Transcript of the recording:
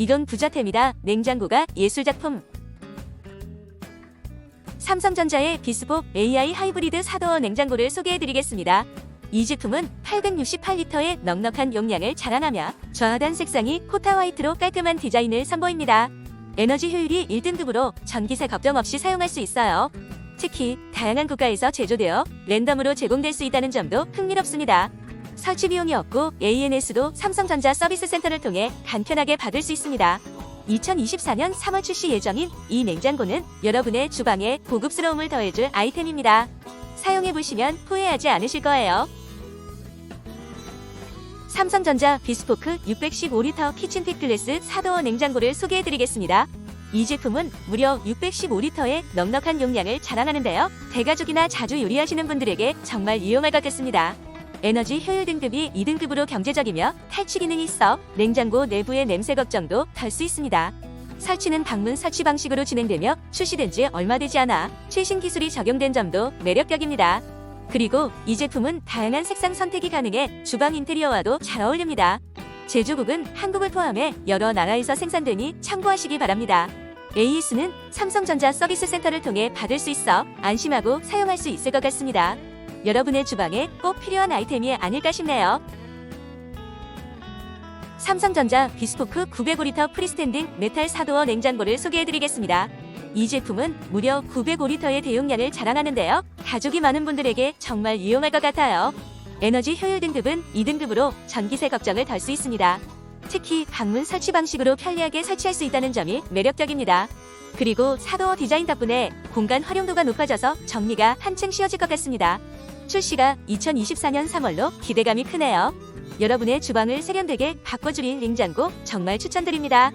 이건 부자템이다. 냉장고가 예술작품. 삼성전자의 비스복 AI 하이브리드 사도어 냉장고를 소개해드리겠습니다. 이 제품은 868리터의 넉넉한 용량을 자랑하며 좌하단 색상이 코타 화이트로 깔끔한 디자인을 선보입니다. 에너지 효율이 1등급으로 전기세 걱정 없이 사용할 수 있어요. 특히 다양한 국가에서 제조되어 랜덤으로 제공될 수 있다는 점도 흥미롭습니다. 설치 비용이 없고 ANS도 삼성전자 서비스 센터를 통해 간편하게 받을 수 있습니다. 2024년 3월 출시 예정인 이 냉장고는 여러분의 주방에 고급스러움을 더해줄 아이템입니다. 사용해보시면 후회하지 않으실 거예요. 삼성전자 비스포크 615리터 키친핏 글래스 사도어 냉장고를 소개해드리겠습니다. 이 제품은 무려 615리터의 넉넉한 용량을 자랑하는데요. 대가족이나 자주 요리하시는 분들에게 정말 유용할 것 같습니다. 에너지 효율 등급이 2등급으로 경제적이며 탈취 기능이 있어 냉장고 내부의 냄새 걱정도 덜 수 있습니다. 설치는 방문 설치 방식으로 진행되며 출시된 지 얼마 되지 않아 최신 기술이 적용된 점도 매력적입니다. 그리고 이 제품은 다양한 색상 선택이 가능해 주방 인테리어와도 잘 어울립니다. 제조국은 한국을 포함해 여러 나라에서 생산되니 참고하시기 바랍니다. AS는 삼성전자 서비스 센터를 통해 받을 수 있어 안심하고 사용할 수 있을 것 같습니다. 여러분의 주방에 꼭 필요한 아이템이 아닐까 싶네요. 삼성전자 비스포크 905리터 프리스탠딩 메탈 사도어 냉장고를 소개해드리겠습니다. 이 제품은 무려 905리터의 대용량을 자랑하는데요. 가족이 많은 분들에게 정말 유용할 것 같아요. 에너지 효율 등급은 2등급으로 전기세 걱정을 덜 수 있습니다. 특히 방문 설치 방식으로 편리하게 설치할 수 있다는 점이 매력적입니다. 그리고 사도어 디자인 덕분에 공간 활용도가 높아져서 정리가 한층 쉬워질 것 같습니다. 출시가 2024년 3월로 기대감이 크네요. 여러분의 주방을 세련되게 바꿔주릴 냉장고 정말 추천드립니다.